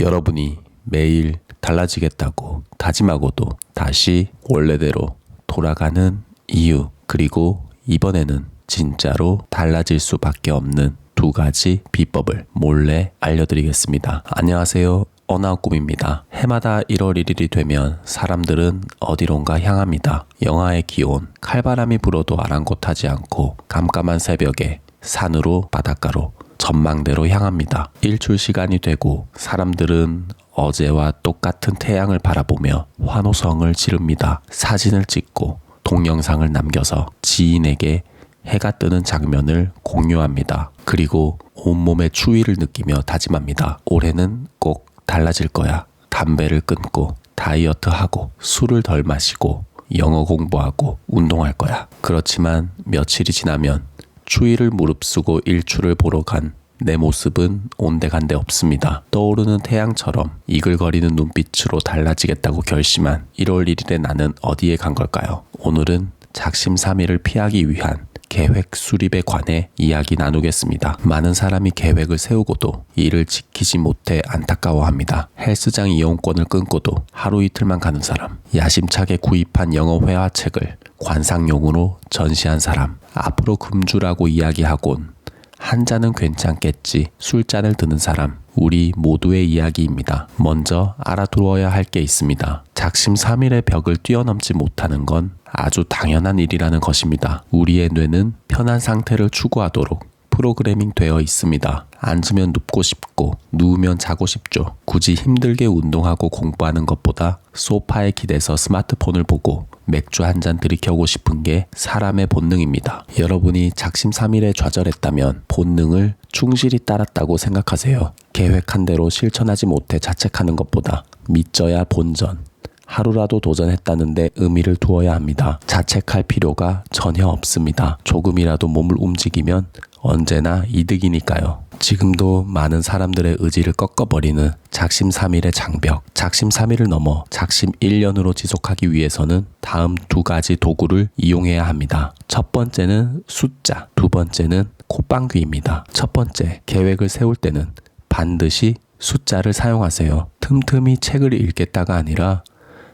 여러분이 매일 달라지겠다고 다짐하고도 다시 원래대로 돌아가는 이유, 그리고 이번에는 진짜로 달라질 수밖에 없는 두 가지 비법을 몰래 알려드리겠습니다. 안녕하세요. 어나꿈입니다. 해마다 1월 1일이 되면 사람들은 어디론가 향합니다. 영하의 기온, 칼바람이 불어도 아랑곳하지 않고 깜깜한 새벽에 산으로 바닷가로 전망대로 향합니다. 일출 시간이 되고 사람들은 어제와 똑같은 태양을 바라보며 환호성을 지릅니다. 사진을 찍고 동영상을 남겨서 지인에게 해가 뜨는 장면을 공유합니다. 그리고 온몸의 추위를 느끼며 다짐합니다. 올해는 꼭 달라질 거야. 담배를 끊고 다이어트 하고 술을 덜 마시고 영어 공부하고 운동할 거야. 그렇지만 며칠이 지나면 추위를 무릅쓰고 일출을 보러 간 내 모습은 온데간데 없습니다. 떠오르는 태양처럼 이글거리는 눈빛으로 달라지겠다고 결심한 1월 1일에 나는 어디에 간 걸까요? 오늘은 작심삼일을 피하기 위한 계획 수립에 관해 이야기 나누겠습니다. 많은 사람이 계획을 세우고도 이를 지키지 못해 안타까워합니다. 헬스장 이용권을 끊고도 하루 이틀만 가는 사람, 야심차게 구입한 영어 회화책을 관상용으로 전시한 사람, 앞으로 금주라고 이야기하곤 한 잔은 괜찮겠지 술잔을 드는 사람, 우리 모두의 이야기입니다. 먼저 알아두어야 할 게 있습니다. 작심삼일의 벽을 뛰어넘지 못하는 건 아주 당연한 일이라는 것입니다. 우리의 뇌는 편한 상태를 추구하도록 프로그래밍 되어 있습니다. 앉으면 눕고 싶고 누우면 자고 싶죠. 굳이 힘들게 운동하고 공부하는 것보다 소파에 기대서 스마트폰을 보고 맥주 한 잔 들이켜고 싶은 게 사람의 본능입니다. 여러분이 작심삼일에 좌절했다면 본능을 충실히 따랐다고 생각하세요. 계획한 대로 실천하지 못해 자책하는 것보다 믿져야 본전, 하루라도 도전했다는데 의미를 두어야 합니다. 자책할 필요가 전혀 없습니다. 조금이라도 몸을 움직이면 언제나 이득이니까요. 지금도 많은 사람들의 의지를 꺾어버리는 작심삼일의 장벽, 작심삼일을 넘어 작심 1년으로 지속하기 위해서는 다음 두 가지 도구를 이용해야 합니다. 첫 번째는 숫자, 두 번째는 콧방귀입니다. 첫 번째, 계획을 세울 때는 반드시 숫자를 사용하세요. 틈틈이 책을 읽겠다가 아니라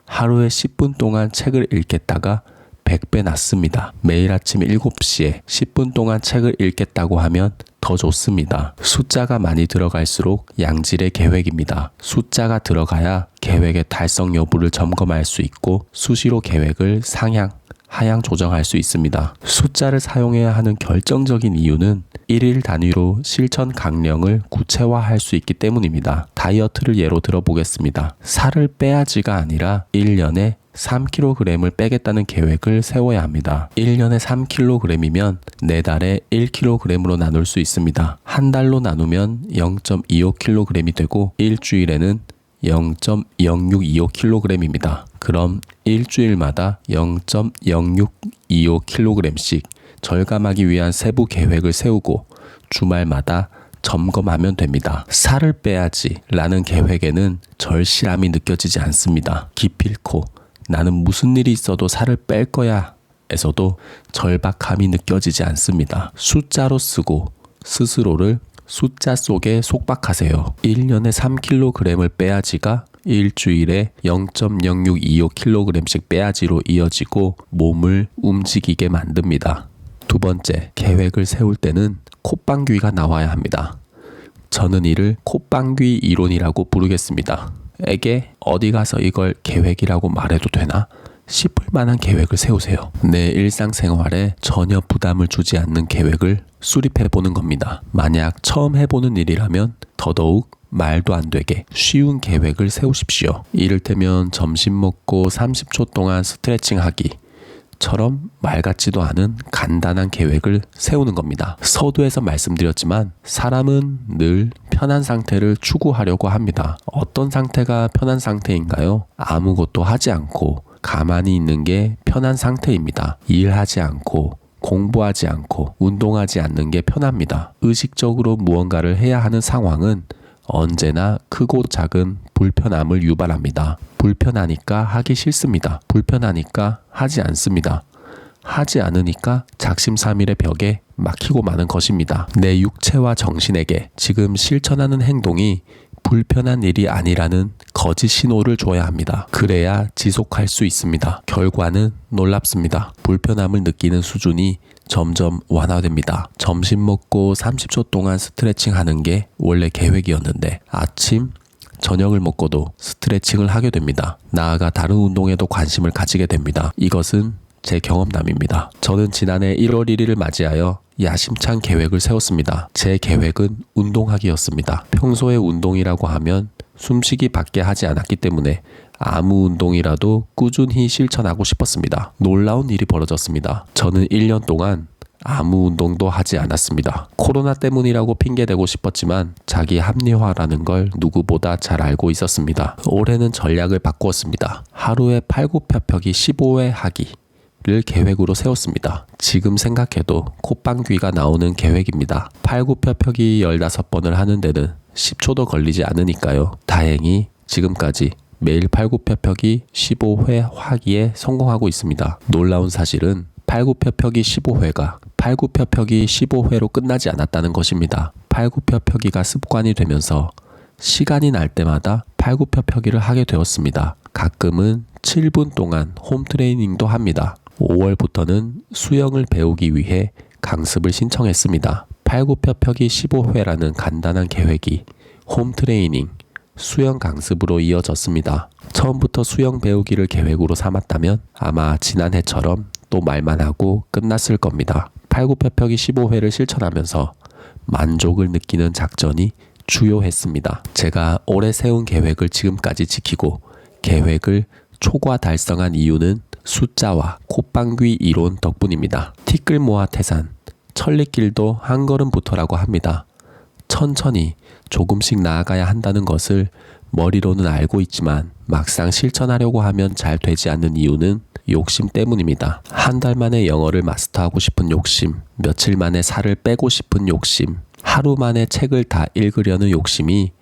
하루에 10분 동안 책을 읽겠다가 100배 낫습니다. 매일 아침 7시에 10분 동안 책을 읽겠다고 하면 더 좋습니다. 숫자가 많이 들어갈수록 양질의 계획입니다. 숫자가 들어가야 계획의 달성 여부를 점검할 수 있고 수시로 계획을 상향, 하향 조정할 수 있습니다. 숫자를 사용해야 하는 결정적인 이유는 1일 단위로 실천 강령을 구체화할 수 있기 때문입니다. 다이어트를 예로 들어보겠습니다. 살을 빼야지가 아니라 1년에 3kg을 빼겠다는 계획을 세워야 합니다. 1년에 3kg이면 4달에 1kg으로 나눌 수 있습니다. 한 달로 나누면 0.25kg이 되고 일주일에는 0.0625kg입니다. 그럼 일주일마다 0.0625kg씩 절감하기 위한 세부 계획을 세우고 주말마다 점검하면 됩니다. 살을 빼야지 라는 계획에는 절실함이 느껴지지 않습니다. 기필코 나는 무슨 일이 있어도 살을 뺄 거야 에서도 절박함이 느껴지지 않습니다. 숫자로 쓰고 스스로를 숫자 속에 속박하세요. 1년에 3kg을 빼야지가 일주일에 0.0625kg씩 빼야지로 이어지고 몸을 움직이게 만듭니다. 두 번째, 계획을 세울 때는 콧방귀가 나와야 합니다. 저는 이를 콧방귀 이론이라고 부르겠습니다. 에게 어디 가서 이걸 계획이라고 말해도 되나? 싶을 만한 계획을 세우세요. 내 일상생활에 전혀 부담을 주지 않는 계획을 수립해 보는 겁니다. 만약 처음 해보는 일이라면 더더욱 말도 안 되게 쉬운 계획을 세우십시오. 이를테면 점심 먹고 30초 동안 스트레칭 하기. 처럼 말 같지도 않은 간단한 계획을 세우는 겁니다. 서두에서 말씀드렸지만 사람은 늘 편한 상태를 추구하려고 합니다. 어떤 상태가 편한 상태인가요? 아무것도 하지 않고 가만히 있는 게 편한 상태입니다. 일하지 않고 공부하지 않고 운동하지 않는 게 편합니다. 의식적으로 무언가를 해야 하는 상황은 언제나 크고 작은 불편함을 유발합니다. 불편하니까 하기 싫습니다. 불편하니까 하지 않습니다. 하지 않으니까 작심삼일의 벽에 막히고 마는 것입니다. 내 육체와 정신에게 지금 실천하는 행동이 불편한 일이 아니라는 거짓 신호를 줘야 합니다. 그래야 지속할 수 있습니다. 결과는 놀랍습니다. 불편함을 느끼는 수준이 점점 완화됩니다. 점심 먹고 30초 동안 스트레칭 하는 게 원래 계획이었는데 아침, 저녁을 먹고도 스트레칭을 하게 됩니다. 나아가 다른 운동에도 관심을 가지게 됩니다. 이것은 제 경험담입니다. 저는 지난해 1월 1일을 맞이하여 야심찬 계획을 세웠습니다. 제 계획은 운동하기였습니다. 평소에 운동이라고 하면 숨쉬기 밖에 하지 않았기 때문에 아무 운동이라도 꾸준히 실천하고 싶었습니다. 놀라운 일이 벌어졌습니다. 저는 1년 동안 아무 운동도 하지 않았습니다. 코로나 때문이라고 핑계대고 싶었지만 자기 합리화라는 걸 누구보다 잘 알고 있었습니다. 올해는 전략을 바꾸었습니다. 하루에 팔굽혀펴기 15회 하기. 를 계획으로 세웠습니다. 지금 생각해도 콧방귀가 나오는 계획입니다. 팔굽혀펴기 15번을 하는 데는 10초도 걸리지 않으니까요. 다행히 지금까지 매일 팔굽혀펴기 15회 하기에 성공하고 있습니다. 놀라운 사실은 팔굽혀펴기 15회가 팔굽혀펴기 15회로 끝나지 않았다는 것입니다. 팔굽혀펴기가 습관이 되면서 시간이 날 때마다 팔굽혀펴기를 하게 되었습니다. 가끔은 7분 동안 홈 트레이닝도 합니다. 5월부터는 수영을 배우기 위해 강습을 신청했습니다. 팔굽혀펴기 15회라는 간단한 계획이 홈 트레이닝, 수영 강습으로 이어졌습니다. 처음부터 수영 배우기를 계획으로 삼았다면 아마 지난해처럼 또 말만 하고 끝났을 겁니다. 팔굽혀펴기 15회를 실천하면서 만족을 느끼는 작전이 주요했습니다. 제가 올해 세운 계획을 지금까지 지키고 계획을 초과 달성한 이유는 숫자와 콧방귀 이론 덕분입니다. 티끌모아 태산, 천리길도 한 걸음부터라고 합니다. 천천히 조금씩 나아가야 한다는 것을 머리로는 알고 있지만 막상 실천하려고 하면 잘 되지 않는 이유는 욕심 때문입니다. 한 달 만에 영어를 마스터하고 싶은 욕심, 며칠 만에 살을 빼고 싶은 욕심, 하루 만에 책을 다 읽으려는 욕심이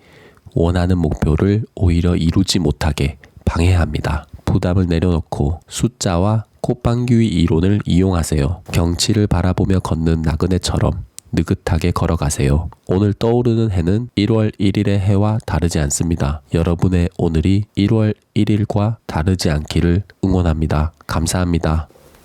원하는 목표를 오히려 이루지 못하게 방해합니다. 부담을 내려놓고 숫자와 콧방귀 이론을 이용하세요. 경치를 바라보며 걷는 나그네처럼 느긋하게 걸어가세요. 오늘 떠오르는 해는 1월 1일의 해와 다르지 않습니다. 여러분의 오늘이 1월 1일과 다르지 않기를 응원합니다. 감사합니다.